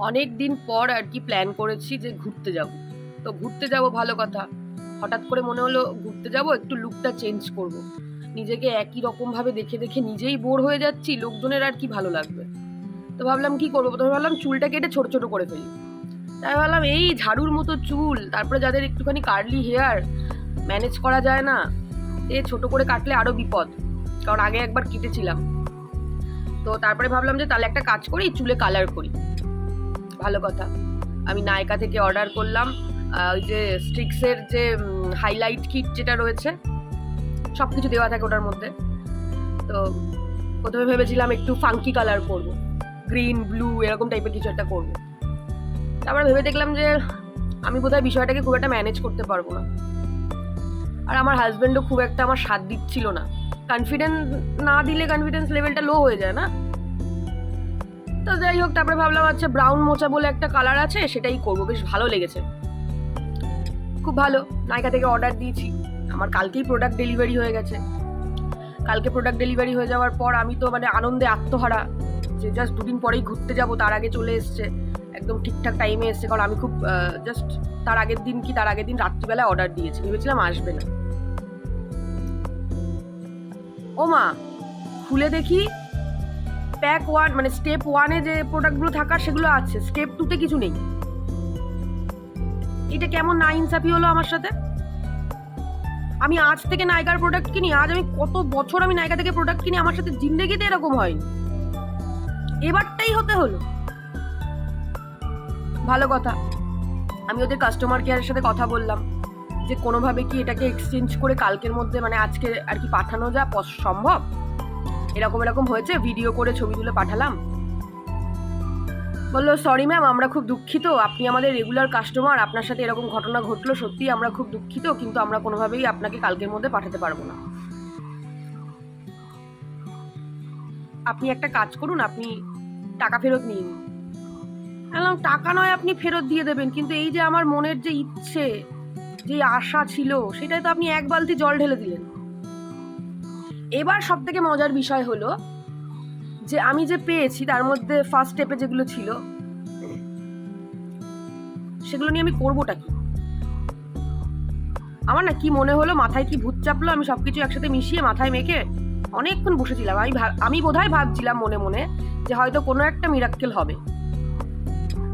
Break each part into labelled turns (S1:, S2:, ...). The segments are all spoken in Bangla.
S1: অনেক দিন পর আর কি প্ল্যান করেছি যে ঘুরতে যাব। তো ঘুরতে যাব ভালো কথা। হঠাৎ করে মনে হলো ঘুরতে যাব, একটু লুকটা চেঞ্জ করব। নিজেকে একই রকম ভাবে দেখে দেখে নিজেই বোর হয়ে যাচ্ছি, লোকজনের আর কি ভালো লাগবে? তো ভাবলাম কি করব? প্রথমে ভাবলাম চুলটা কেটে ছোট ছোট করে ফেলি। তাই ভাবলাম এই ঝাড়ুর মতো চুল, তারপরে যাদের একটুখানি কার্লি হেয়ার ম্যানেজ করা যায় না, এ ছোট করে কাটলে আরও বিপদ। কারণ আগে একবার কেটেছিলাম। তো তারপরে ভাবলাম যে তাহলে একটা কাজ করি, চুলে কালার করি। ভালো কথা। আমি নায়কা থেকে অর্ডার করলাম ওই যে স্টিক্সের যে হাইলাইট কিট যেটা রয়েছে সব কিছু দেওয়া থাকে ওটার মধ্যে। তো প্রথমে ভেবেছিলাম একটু ফাঙ্কি কালার করব গ্রিন ব্লু এরকম টাইপের কিছু একটা করব তারপরে ভেবে দেখলাম যে, আমি বোধহয় বিষয়টাকে খুব একটা ম্যানেজ করতে পারব না। আর আমার হাজব্যান্ডও খুব একটা আমার সাথ দিচ্ছিল না। কনফিডেন্স না দিলে কনফিডেন্স লেভেলটা লো হয়ে যায় না। তো যাই হোক, তারপরে ভাবলাম আচ্ছা ব্রাউন মোচা বলে একটা কালার আছে, সেটাই করব। বেশ ভালো লেগেছে। খুব ভালো। নাইকা থেকে অর্ডার দিয়েছি। আমার কালকেই প্রোডাক্ট ডেলিভারি হয়ে গেছে। কালকে প্রোডাক্ট ডেলিভারি হয়ে যাওয়ার পর আমি তো মানে আনন্দে আত্মহারা যে জাস্ট দুদিন পরেই ঘুরতে যাব, তার আগে চলে এসছে। একদম ঠিকঠাক টাইমে এসছে, কারণ আমি খুব জাস্ট তার আগের দিন কি, তার আগের দিন রাত্রিবেলা অর্ডার দিয়েছি। ভেবেছিলাম আসবে না। ও মা খুলে দেখি। প্যাক ওয়ান মানে স্টেপ ওয়ানে যে প্রোডাক্টগুলো থাকার সেগুলো আছে। স্টেপ টুতে কিছু নেই। এটা কেমন না ইনসাফি হলো আমার সাথে? আমি আজ থেকে নায়িকার প্রোডাক্ট কিনি, আজ আমি কত বছর আমি নায়িকা থেকে প্রোডাক্ট কিনি, আমার সাথে জিন্দেগিতে এরকম হয়নি। এবারটাই হতে হলো। ভালো কথা। আমি ওদের কাস্টমার কেয়ারের সাথে কথা বললাম, যে কোনোভাবে কি এটাকে এক্সচেঞ্জ করে কালকের মধ্যে মানে আজকে আর কি পাঠানো যা সম্ভব? এরকম এরকম হয়েছে ভিডিও করে ছবি তুলে পাঠালাম। বলল সরি ম্যাম আমরা খুব দুঃখিত। আপনি আমাদের রেগুলার কাস্টমার আপনার সাথে এরকম ঘটনা ঘটলো, সত্যি আমরা খুব দুঃখিত, কিন্তু আমরা কোনোভাবেই আপনাকে কালকের মধ্যে পাঠাতে পারব না। আপনি একটা কাজ করুন, আপনি টাকা ফেরত নিন। বললাম, টাকা নয়, আপনি ফেরত দিয়ে দেবেন। কিন্তু এই যে আমার মনের যে ইচ্ছে, যে আশা ছিল, সেটাই তো আপনি এক বালতি জল ঢেলে দিলেন। এবার সব থেকে মজার বিষয় হলো যে আমি যে পেয়েছি, তার মধ্যে ফার্স্ট স্টেপে যেগুলো ছিল, সেগুলো নিয়ে আমি করবোটা কি? আমার না কি মনে হলো, মাথায় কি ভূত চাপলো, আমি সবকিছু একসাথে মিশিয়ে মাথায় মেখে অনেকক্ষণ বসেছিলাম। আমি আমি বোধহয় ভাবছিলাম মনে মনে যে হয়তো কোনো একটা মিরাক্কেল হবে।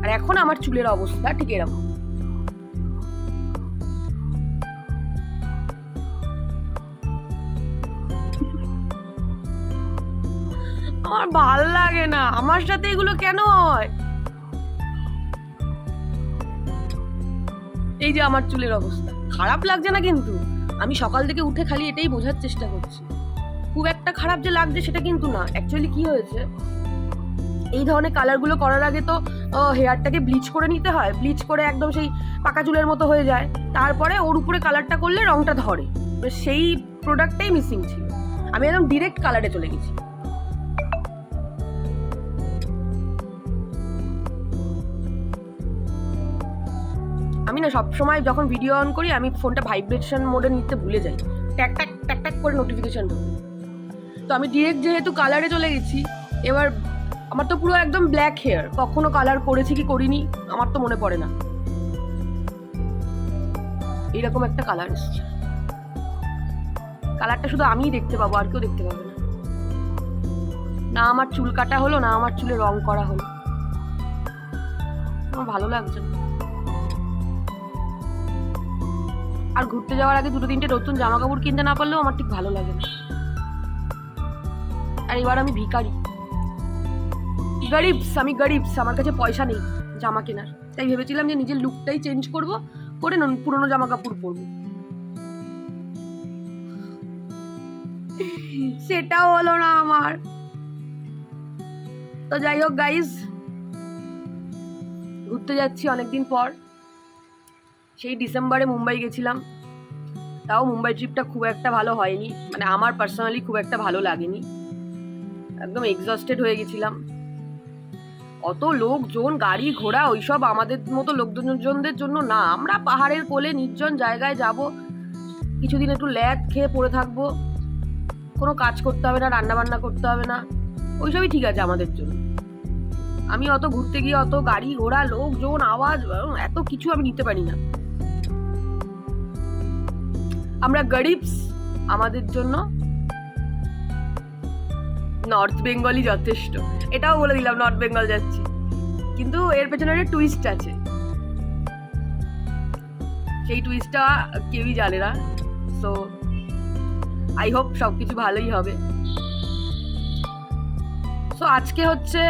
S1: আর এখন আমার চুলের অবস্থা ঠিক এরকম। আমার ভালো লাগে না। আমার সাথে এগুলো কেন হয়? এই যে আমার চুলের অবস্থা। খারাপ লাগছে না কিন্তু? আমি সকাল থেকে উঠে খালি এটাই বোঝার চেষ্টা করছি। খুব একটা খারাপ যে লাগছে সেটা কিন্তু না। অ্যাকচুয়ালি কি হয়েছে? এই ধরনের কালারগুলো করার আগে তো হেয়ারটাকে ব্লিচ করে নিতে হয়। ব্লিচ করে একদম সেই পাকা চুলের মতো হয়ে যায়। তারপরে ওর উপরে কালারটা করলে রংটা ধরে। সেই প্রোডাক্টটাই মিসিং ছিল। আমি একদম ডিরেক্ট কালারে চলে গেছি। আমি না সবসময় যখন ভিডিও অন করি, আমি ফোনটা ভাইব্রেশন মোডে নিতে ভুলে যাই। ট্যাক ট্যাক ট্যাক ট্যাক করে নোটিফিকেশন ঢোকে। তো আমি ডিরেক্ট যেহেতু কালারে চলে গেছি, এবার আমার তো পুরো একদম ব্ল্যাক হেয়ার কখনো কালার করেছি কি করিনি, আমার তো মনে পড়ে না। এইরকম একটা কালার এসছে। কালারটা শুধু আমিই দেখতে পাবো, আর কেউ দেখতে পাবে না। না আমার চুল কাটা হলো, না আমার চুলে রং করা হলো। আমার ভালো লাগছে না। আর ঘুরতে যাওয়ার আগে দুটো তিনটে নতুন জামা কাপড় কিনতে না পারলেও আমার ঠিক ভালো লাগে না। আর এবার আমি ভিখারি। গরিবস, আমি গরিবস, আমার কাছে পয়সা নেই জামা কেনার। তাই ভেবেছিলাম যে নিজের লুকটাই চেঞ্জ করব, করে পুরোনো জামা কাপড় পরবো। সেটাও হলো না আমার। তো যাই হোক গাইজ ঘুরতে যাচ্ছি অনেকদিন পর। সেই ডিসেম্বরে মুম্বাই গেছিলাম। তাও মুম্বাই ট্রিপটা খুব একটা ভালো হয়নি। মানে আমার পার্সোনালি খুব একটা ভালো লাগেনি। একদম এক্সস্টেড হয়ে গেছিলাম। অত লোকজন, গাড়ি ঘোড়া, ওইসব আমাদের মতো লোকজনদের জন্য না। আমরা পাহাড়ের কোলে, নির্জন জায়গায় যাব। কিছুদিন একটু ল্যাদ খেয়ে পড়ে থাকব। কোনো কাজ করতে হবে না রান্না বান্না করতে হবে না। ওইসবই ঠিক আছে আমাদের জন্য। আমি অত ঘুরতে গিয়ে অত গাড়ি ঘোড়া, লোকজন, আওয়াজ এত কিছু আমি নিতে পারি না। আমরা গরিবস, আমাদের জন্য নর্থ বেঙ্গলই যথেষ্ট। এটাও বলে দিলাম নর্থ বেঙ্গল যাচ্ছি। কিন্তু এর পেছনে একটা টুইস্ট আছে। সেই টুইস্টটা কেউই জানে না। সো আই হোপ সব কিছু ভালোই হবে। সো আজকে হচ্ছে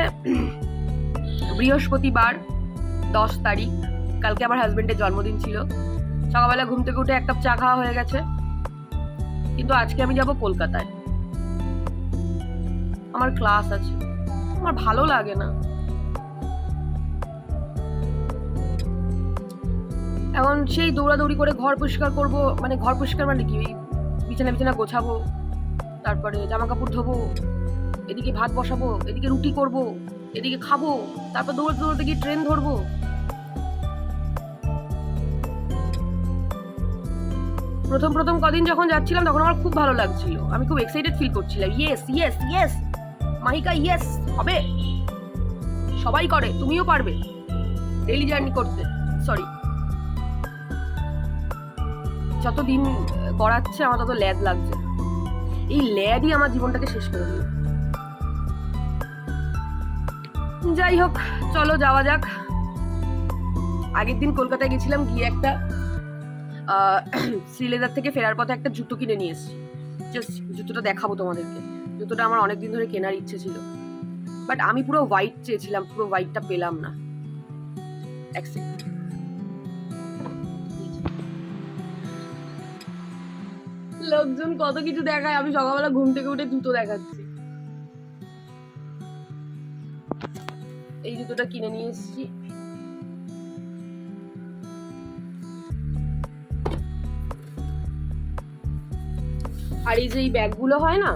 S1: বৃহস্পতিবার, দশ তারিখ। কালকে আমার হাজবেন্ডের জন্মদিন ছিল। সকালবেলা ঘুম থেকে উঠে এক কাপ চা খাওয়া হয়ে গেছে। কিন্তু আজকে আমি যাব কলকাতায়। আমার ক্লাস আছে। আমার ভালো লাগে না। এখন সেই দৌড়াদৌড়ি করে ঘর পরিষ্কার করব মানে ঘর পরিষ্কার মানে কি? বিছানা বিছানা গোছাবো, তারপরে জামা কাপড় ধোবো, এদিকে ভাত বসাবো, এদিকে রুটি করব, এদিকে খাব, তারপর দৌড়তে দৌড়তে গিয়ে ট্রেন ধরবো। প্রথম প্রথম কদিন যখন যাচ্ছিলাম, তখন আমার খুব ভালো লাগছিল। আমি খুব এক্সাইটেড ফিল করছিলাম। Yes yes yes Mahika yes হবে। সবাই করে, তুমিও পারবে। ডেইলি জার্নি করতে। সরি যত দিন করাচ্ছে, আমার তত ল্যাদ লাগছে। এই ল্যাদই আমার জীবনটাকে শেষ করে দিল। যাই হোক, চলো, যাওয়া যাক। আগের দিন কলকাতায় গেছিলাম গিয়ে একটা শ্রীলেদার থেকে ফেরার পথে একটা জুতো কিনে নিয়ে এসেছি। জাস্ট জুতোটা দেখাবো তোমাদেরকে। জুতোটা আমার অনেকদিন ধরে কেনার ইচ্ছে ছিল। বাট আমি পুরো হোয়াইট চেয়েছিলাম, পুরো হোয়াইটটা পেলাম না। লোকজন কত কিছু দেখায়, আমি সকালবেলা ঘুম থেকে উঠে জুতো দেখাচ্ছি। এই জুতোটা কিনে নিয়ে এসেছি। আর এই যে এই ব্যাগগুলো হয় না,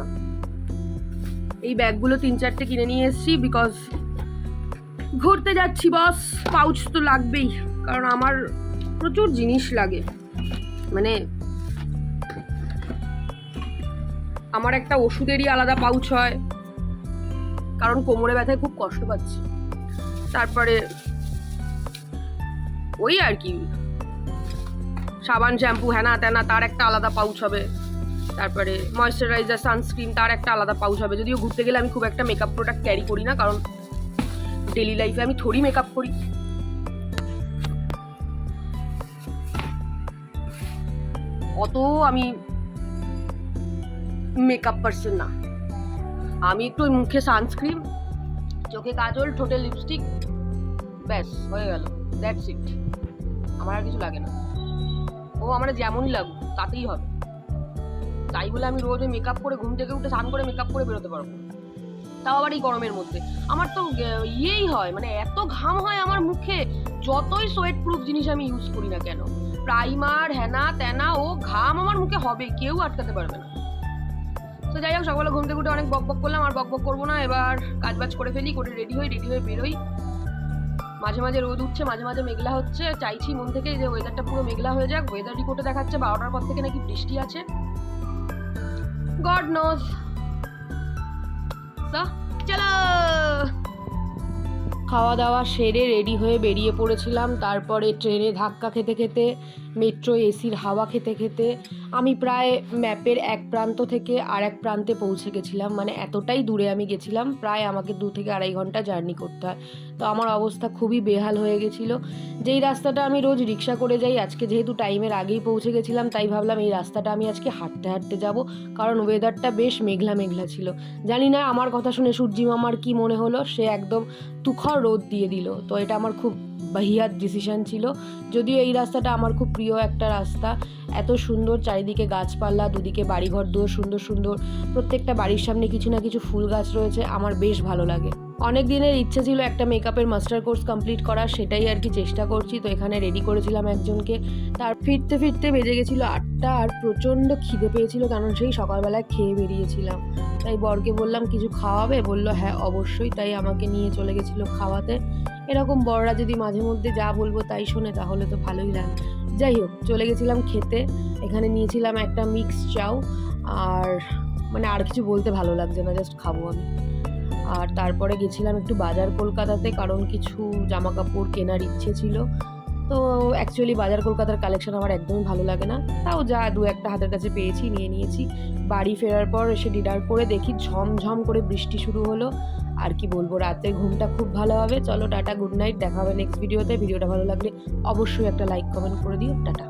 S1: এই ব্যাগগুলো তিন চারটে কিনে নিয়ে এসেছি বিকজ ঘুরতে যাচ্ছি বস পাউচ তো লাগবেই, কারণ আমার প্রচুর জিনিস লাগে। মানে আমার একটা ওষুধেরই আলাদা পাউচ হয়, কারণ কোমরে ব্যথায় খুব কষ্ট পাচ্ছি। তারপরে ওই আর কি, সাবান শ্যাম্পু হ্যানা ত্যানা তার একটা আলাদা পাউচ হবে। তারপরে ময়শ্চারাইজার সানস্ক্রিন তার একটা আলাদা পাউচ হবে। যদিও ঘুরতে গেলে আমি খুব একটা মেকআপ প্রোডাক্ট ক্যারি করি না, কারণ ডেলি লাইফে আমি থোড়ি মেকআপ করি। অত আমি মেকআপ পার্সন না। আমি একটু মুখে সানস্ক্রিন চোখে কাজল, ঠোঁটে লিপস্টিক ব্যাস, হয়ে গেল। দ্যাটস ইট আমার আর কিছু লাগে না। ও আমার যেমনই লাগুক, তাতেই হবে। তাই বলে আমি রোজ মেকআপ করে ঘুম থেকে উঠে স্নান করে মেকআপ করে বেরোতে পারব। তাও আবার এই গরমের মধ্যে। আমার তো ইয়েই হয় মানে এত ঘাম হয় আমার মুখে, যতই সোয়েট প্রুফ জিনিস আমি ইউজ করি না কেন। প্রাইমার হ্যানা ত্যানা ও ঘাম আমার মুখে হবে, কেউ আটকাতে পারবে না। তো যাই হোক, সকালে ঘুম থেকে উঠে অনেক বক বক করলাম, আর বক বক করব না, এবার কাজ বাজ করে ফেলি, করে রেডি হই রেডি হয়ে বেরোই। মাঝে মাঝে রোদ উঠছে, মাঝে মাঝে মেঘলা হচ্ছে, চাইছি মন থেকে যে ওয়েদারটা পুরো মেঘলা হয়ে যাক ওয়েদার রিপোর্টে দেখাচ্ছে, বারোটার পর থেকে নাকি বৃষ্টি আছে। গড নোজ চলো। খাওয়া দাওয়া সেরে রেডি হয়ে বেরিয়ে পড়েছিলাম। তারপরে ট্রেনে ধাক্কা খেতে খেতে মেট্রো এসির হাওয়া খেতে খেতে আমি প্রায় ম্যাপের এক প্রান্ত থেকে আর এক প্রান্তে পৌঁছে গেছিলাম। মানে এতটাই দূরে আমি গেছিলাম, প্রায় আমাকে দু থেকে আড়াই ঘণ্টা জার্নি করতে হয়। তো আমার অবস্থা খুবই বেহাল হয়ে গেছিল। যেই রাস্তাটা আমি রোজ রিক্সা করে যাই, আজকে যেহেতু টাইমের আগেই পৌঁছে গেছিলাম, তাই ভাবলাম এই রাস্তাটা আমি আজকে হাঁটতে হাঁটতে যাব, কারণ ওয়েদারটা বেশ মেঘলা মেঘলা ছিল। জানি না আমার কথা শুনে সূর্যি মামার কি মনে হলো, সে একদম তুখর রোদ দিয়ে দিল। তো এটা আমার খুব বাহিয়াত ডিসিশন ছিল। যদিও এই রাস্তাটা আমার খুব প্রিয় একটা রাস্তা, এত সুন্দর চারিদিকে গাছপালা, দুদিকে বাড়িঘর দুয়ার সুন্দর সুন্দর, প্রত্যেকটা বাড়ির সামনে কিছু না কিছু ফুল গাছ রয়েছে, আমার বেশ ভালো লাগে। অনেক দিনের ইচ্ছে ছিল একটা মেকআপের মাস্টার কোর্স কমপ্লিট করার, সেটাই আর কি চেষ্টা করছি। তো এখানে রেডি করেছিলাম একজনকে। তার ফিরতে ফিরতে বেজে গেছিল আটটা আর প্রচণ্ড খিদে পেয়েছিল, কারণ সেই সকালবেলায় খেয়ে বেরিয়েছিলাম। তাই বরকে বললাম, কিছু খাওয়াবে? বলল হ্যাঁ অবশ্যই। তাই আমাকে নিয়ে চলে গেছিল খাওয়াতে। এরকম বড়রা যদি মাঝে মধ্যে যা বলব তাই শোনে, তাহলে তো ভালোই লাগে। যাই হোক, চলে গেছিলাম খেতে। এখানে নিয়েছিলাম একটা মিক্স চাউ আর মানে আর কিছু বলতে ভালো লাগছে না জাস্ট খাব আমি। আর তারপরে গেছিলাম একটু বাজার কলকাতাতে, কারণ কিছু জামা কাপড় কেনার ইচ্ছে ছিল। তো অ্যাকচুয়ালি বাজার কলকাতার কালেকশন আমার একদমই ভালো লাগে না। তাও যা দু একটা হাতের কাছে পেয়েছি, নিয়ে নিয়েছি। বাড়ি ফেরার পর এসে ডিনার করে দেখি ঝমঝম করে বৃষ্টি শুরু হলো। আর কি বলব, রাতে ঘুমটা খুব ভালো হবে। চলো টাটা গুড নাইট দেখা হবে নেক্সট ভিডিওতে ভিডিওটা ভালো লাগলে অবশ্যই একটা লাইক কমেন্ট করে দিও। টাটা।